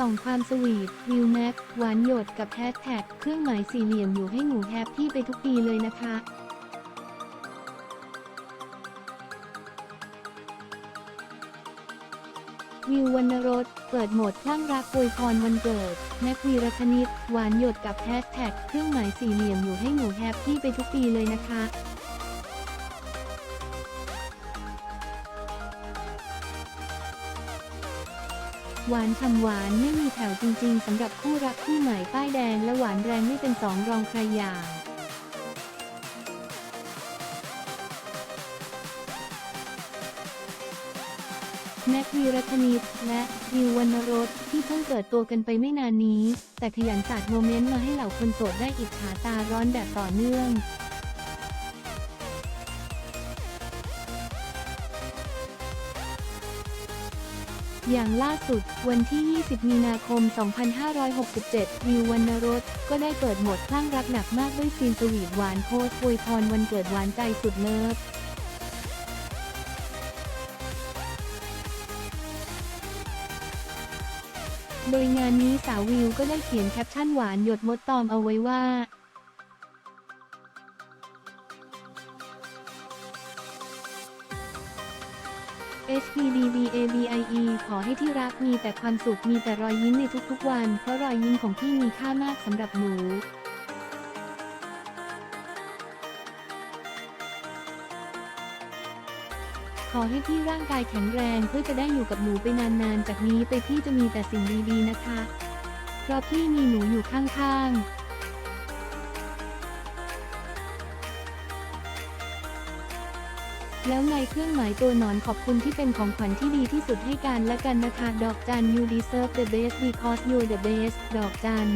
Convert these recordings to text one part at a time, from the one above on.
ส่องความสวีทวิวแม็กหวานหยดกับแฮชแท็กเครื่องหมายสี่เหลี่ยมอยู่ให้หนูแฮปปี้ไปทุกปีเลยนะคะวิววรรณรสเปิดโหมดคลั่งรักอวยพรวันเกิดแม็กวีรคณิตหวานหยดกับแฮชแท็กเครื่องหมายสี่เหลี่ยมอยู่ให้หนูแฮปปี้ไปทุกปีเลยนะคะ หวานฉ่ำหวานไม่มีแถวจริงๆสำหรับคู่รักคู่ใหม่ป้ายแดงและหวานแรงไม่เป็นสองรองใครอย่างแม็กวีรคณิตและวิววรรณรสที่เพิ่งเกิดตัวกันไปไม่นานนี้ แต่ขยันสาดโมเมนต์มาให้เหล่าคนโสดได้อิจฉาตาร้อนแบบต่อเนื่อง อย่างล่าสุด วันที่ 20 มีนาคม 2567 วิววรรณรสก็ได้เปิดหมดคลั่งรักหนักมากด้วยซีนสวีทหวานโพสต์อวยพรวันเกิดหวานใจสุดเลิฟโดยงานนี้สาววิวก็ได้เขียนแคปชั่นหวานหยดมดตอมเอาไว้ว่า HPDVAVIE ขอให้ที่รักมีแต่ความสุขมีแต่รอยยิ้มในทุกๆวัน เพราะรอยยิ้มของพี่มีค่ามากสำหรับหนูขอให้พี่ร่างกายแข็งแรงเพื่อจะได้อยู่กับหนูไปนานๆ จากนี้ไปพี่จะมีแต่สิ่งดีๆนะคะ เพราะพี่มีหนูอยู่ข้างๆ แล้วไงเครื่องหมายตัวหนอนขอบคุณที่เป็นของขวัญที่ดีที่สุดให้กันและกันนะคะ ดอกจัน you deserve the best because you're the best ดอกจัน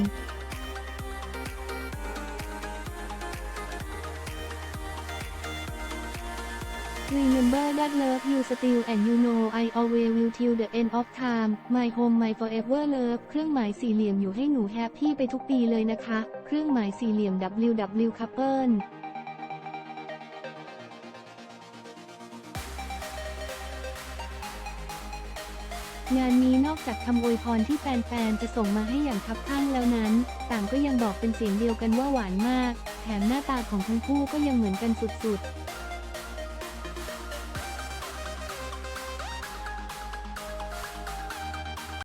Remember that love you still and you know I always will till the end of time my home my forever love เครื่องหมายสี่เหลี่ยมอยู่ให้หนูแฮปปี้ไปทุกปีเลยนะคะ เครื่องหมายสี่เหลี่ยม WW couple งานนี้นอกจากคำอวยพรที่แฟนๆ จะส่งมาให้อย่างคับข้างแล้วนั้น ต่างก็ยังบอกเป็นเสียงเดียวกันว่าหวานมาก แถมหน้าตาของทั้งคู่ก็ยังเหมือนกันสุดๆ